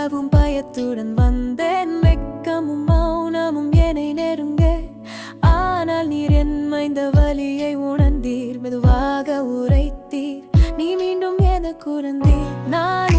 உறவும் பயத்துடன் வந்தேன். வெக்கமும் மௌனமும் என்னை நெருங்க. ஆனால் நீர் என் மைந்த வலியை உணர்ந்தீர். மெதுவாக உரைத்தீர். நீ மீண்டும் என கூறந்தீர் நான்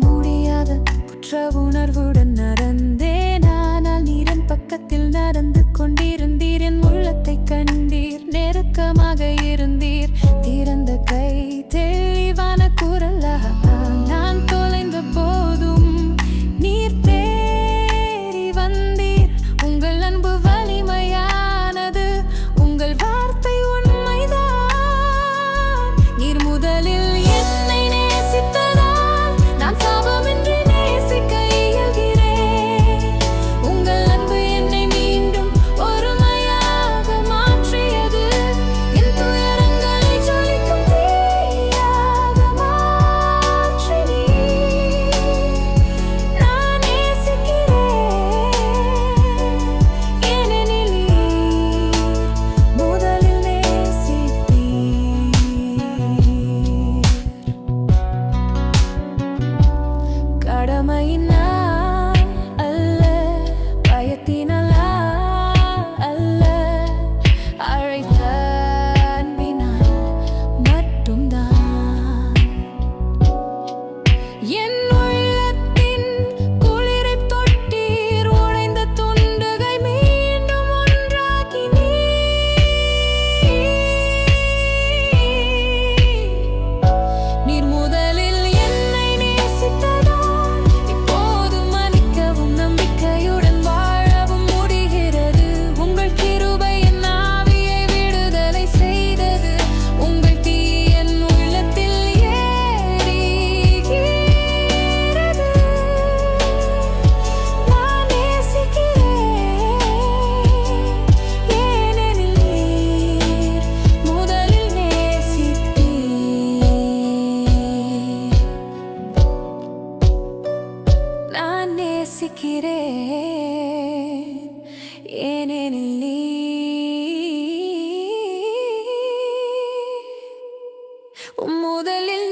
முடியாத குற்ற உணர்வுடன் நடந்தேன். ஆனால் நீரன் பக்கத்தில் நடந்து கொண்டிருந்தீரன் உள்ளத்தை கண்டீர். நேசிக்கிறேன். ஏனெனில் நீ முதலில்